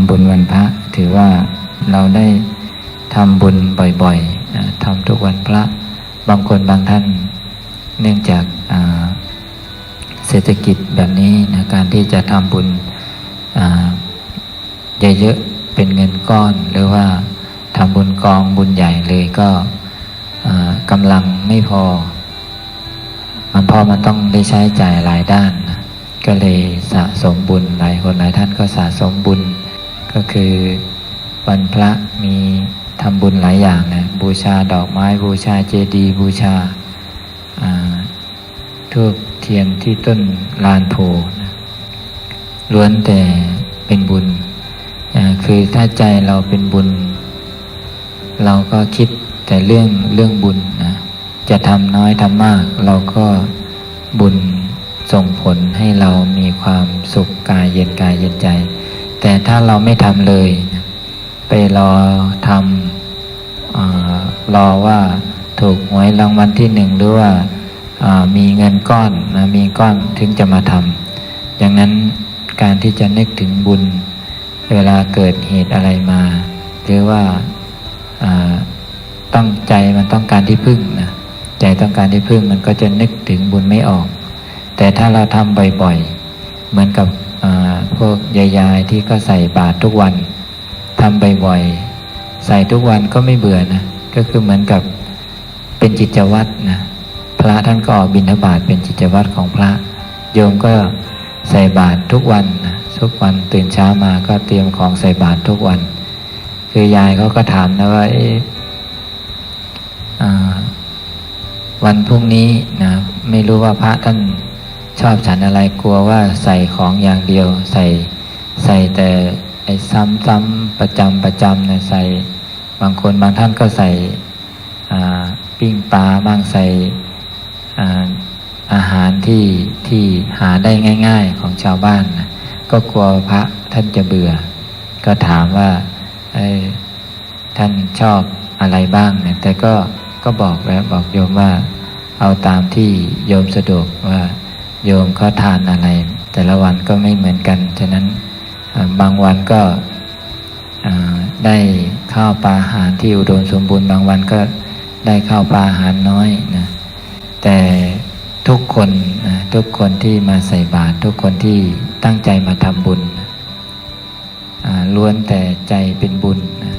ำบุญวันพระ ถือว่าเราได้ทำบุญบ่อยๆทำทุกวันพระ บางคนบางท่าน เนื่องจากาเศรษฐกิจแบบนี้นะการที่จะทำบุญเยอะๆเป็นเงินก้อน หรือว่าทำบุญกองบุญใหญ่เลยก็กำลังไม่พอ มันพอมันต้องได้ใช้จ่ายหลายด้านนะก็เลยสะสมบุญหลายคนหลายท่านก็สะสมบุญ ก็คือวันพระมีทำบุญหลายอย่างนะบูชาดอกไม้บูชาเจดีย์บูชาทูบเทียนที่ต้นลานโพนะล้วนแต่เป็นบุญคือถ้าใจเราเป็นบุญ เราก็คิดแต่เรื่องเรื่องบุญนะจะทำน้อยทำมาก เราก็บุญส่งผลให้เรามีความสุขกายเย็นกายเย็นใจ แต่ถ้าเราไม่ทำเลย ไปรอทำอรอว่าถูกหวยรางวัลที่หนึ่งหรือว่ามีเงินก้อนนะมีก้อนถึงจะมาทำอย่างนั้นการที่จะนึกถึงบุญ เวลาเกิดเหตุอะไรมา หรือว่าาต้องใจมันต้องการที่พึ่งนะใจต้องการที่พึ่งมันก็จะนึกถึงบุญไม่ออก แต่ถ้าเราทำบ่อยๆ เหมือนกับ พวกยายๆที่ก็ใส่บาตรทุกวันทำบ่อยๆใส่ทุกวันก็ไม่เบื่อนะก็คือเหมือนกับเป็นจิตวัตรนะพระท่านก็ออกบิณฑบาตเป็นจิตวัตรของพระ โยมก็ใส่บาตรทุกวันนะทุกวันตื่นเช้ามาก็เตรียมของใส่บาตรทุกวัน คือยายเขาก็ถามนะว่าเอ๊ะอ่าวันพรุ่งนี้นะไม่รู้ว่าพระท่าน ชอบฉันอะไรกลัวว่าใส่ของอย่างเดียว ใส่ใส่แต่ไอ้ซ้ำๆประจำประจำนะใส่บางคนบางท่านก็ใส่ปิ้งปลาบ้างใส่อาหารที่ที่หาได้ง่าย ๆของชาวบ้านนะก็กลัวพระท่านจะเบื่อ ก็ถามว่าท่านชอบอะไรบ้างเนี่ยแต่ก็ก็บอกแล้วบอกโยมว่า เอาตามที่โยมสะดวกว่า โยมเขาทานอะไร แต่ละวันก็ไม่เหมือนกัน ฉะนั้นบางวันก็ได้ข้าวปลาอาหารที่อุดมสมบูรณ์บางวันก็ได้ข้าวปลาอาหารน้อยนะแต่ทุกคนนะทุกคนที่มาใส่บาตรทุกคนที่ตั้งใจมาทำบุญล้วนแต่ใจเป็นบุญนะ